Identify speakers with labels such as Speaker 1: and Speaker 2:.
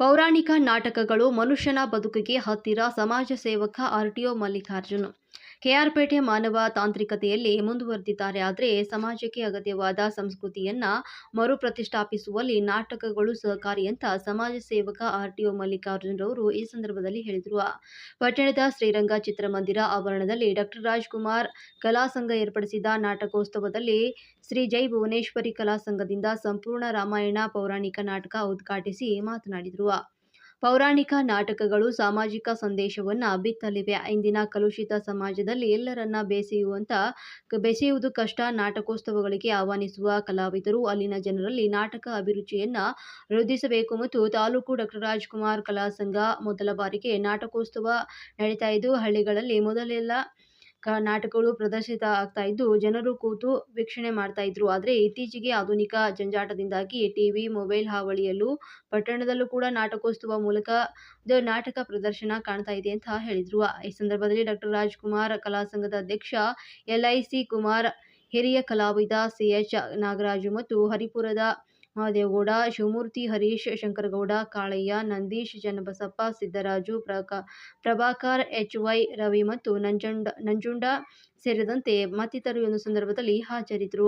Speaker 1: ಪೌರಾಣಿಕ ನಾಟಕಗಳು ಮನುಷ್ಯನ ಬದುಕಿಗೆ ಹತ್ತಿರ ಸಮಾಜ ಸೇವಕ ಆರ್ಟಿಒ ಮಲ್ಲಿಕಾರ್ಜುನ್. ಕೆಆರ್ಪೇಟೆ ಮಾನವ ತಾಂತ್ರಿಕತೆಯಲ್ಲಿ ಮುಂದುವರೆದಿದ್ದಾರೆ. ಆದರೆ ಸಮಾಜಕ್ಕೆ ಅಗತ್ಯವಾದ ಸಂಸ್ಕೃತಿಯನ್ನ ಮರುಪ್ರತಿಷ್ಠಾಪಿಸುವಲ್ಲಿ ನಾಟಕಗಳು ಸಹಕಾರಿ ಅಂತ ಸಮಾಜ ಸೇವಕ ಆರ್ಟಿಒ ಮಲ್ಲಿಕಾರ್ಜುನ್ ರವರು ಈ ಸಂದರ್ಭದಲ್ಲಿ ಹೇಳಿದರು. ಪಟ್ಟಣದ ಶ್ರೀರಂಗ ಚಿತ್ರಮಂದಿರ ಆವರಣದಲ್ಲಿ ಡಾಕ್ಟರ್ ರಾಜ್ಕುಮಾರ್ ಕಲಾ ಸಂಘ ಏರ್ಪಡಿಸಿದ ನಾಟಕೋತ್ಸವದಲ್ಲಿ ಶ್ರೀ ಜೈ ಭುವನೇಶ್ವರಿ ಕಲಾ ಸಂಘದಿಂದ ಸಂಪೂರ್ಣ ರಾಮಾಯಣ ಪೌರಾಣಿಕ ನಾಟಕ ಉದ್ಘಾಟಿಸಿ ಮಾತನಾಡಿದರು. ಪೌರಾಣಿಕ ನಾಟಕಗಳು ಸಾಮಾಜಿಕ ಸಂದೇಶವನ್ನ ಬಿತ್ತಲಿವೆ. ಇಂದಿನ ಕಲುಷಿತ ಸಮಾಜದಲ್ಲಿ ಎಲ್ಲರನ್ನ ಬೇಸೆಯುವಂತ, ಬೆಸೆಯುವುದು ಕಷ್ಟ. ನಾಟಕೋತ್ಸವಗಳಿಗೆ ಆಹ್ವಾನಿಸುವ ಕಲಾವಿದರು ಅಲ್ಲಿನ ಜನರಲ್ಲಿ ನಾಟಕ ಅಭಿರುಚಿಯನ್ನ ವೃದ್ಧಿಸಬೇಕು ಮತ್ತು ತಾಲೂಕು ಡಾಕ್ಟರ್ ರಾಜ್ಕುಮಾರ್ ಕಲಾ ಸಂಘ ಮೊದಲ ಬಾರಿಗೆ ನಾಟಕೋತ್ಸವ ನಡೀತಾ ಇದ್ದು, ಹಳ್ಳಿಗಳಲ್ಲಿ ಮೊದಲೆಲ್ಲ ಕ ನಾಟಕಗಳು ಪ್ರದರ್ಶಿತ ಆಗ್ತಾ ಇದ್ದು ಜನರು ಕೂತು ವೀಕ್ಷಣೆ ಮಾಡ್ತಾ ಇದ್ರು. ಆದರೆ ಇತ್ತೀಚೆಗೆ ಆಧುನಿಕ ಜಂಜಾಟದಿಂದಾಗಿ ಟಿವಿ, ಮೊಬೈಲ್ ಹಾವಳಿಯಲ್ಲೂ ಪಟ್ಟಣದಲ್ಲೂ ಕೂಡ ನಾಟಕೋತ್ಸವ ಮೂಲಕ ನಾಟಕ ಪ್ರದರ್ಶನ ಕಾಣ್ತಾ ಇದೆ ಅಂತ ಹೇಳಿದ್ರು. ಈ ಸಂದರ್ಭದಲ್ಲಿ ಡಾಕ್ಟರ್ ರಾಜ್ಕುಮಾರ್, ಕಲಾ ಸಂಘದ ಅಧ್ಯಕ್ಷ ಎಲ್ಐಸಿ ಕುಮಾರ್, ಹಿರಿಯ ಕಲಾವಿದ ಸಿಎಚ್ ನಾಗರಾಜು ಮತ್ತು ಹರಿಪುರದ ಮಹದೇವಗೌಡ, ಶಿವಮೂರ್ತಿ ಹರೀಶ್ ಶಂಕರಗೌಡ, ಕಾಳಯ್ಯ, ನಂದೀಶ್ ಚನ್ನಬಸಪ್ಪ, ಸಿದ್ದರಾಜು ಪ್ರಭಾಕರ್, ಎಚ್ವೈ ರವಿ ಮತ್ತು ನಂಜುಂಡ ನಂಜುಂಡ ಸೇರಿದಂತೆ ಮತ್ತಿತರರು ಒಂದು ಸಂದರ್ಭದಲ್ಲಿ ಹಾಜರಿದ್ದರು.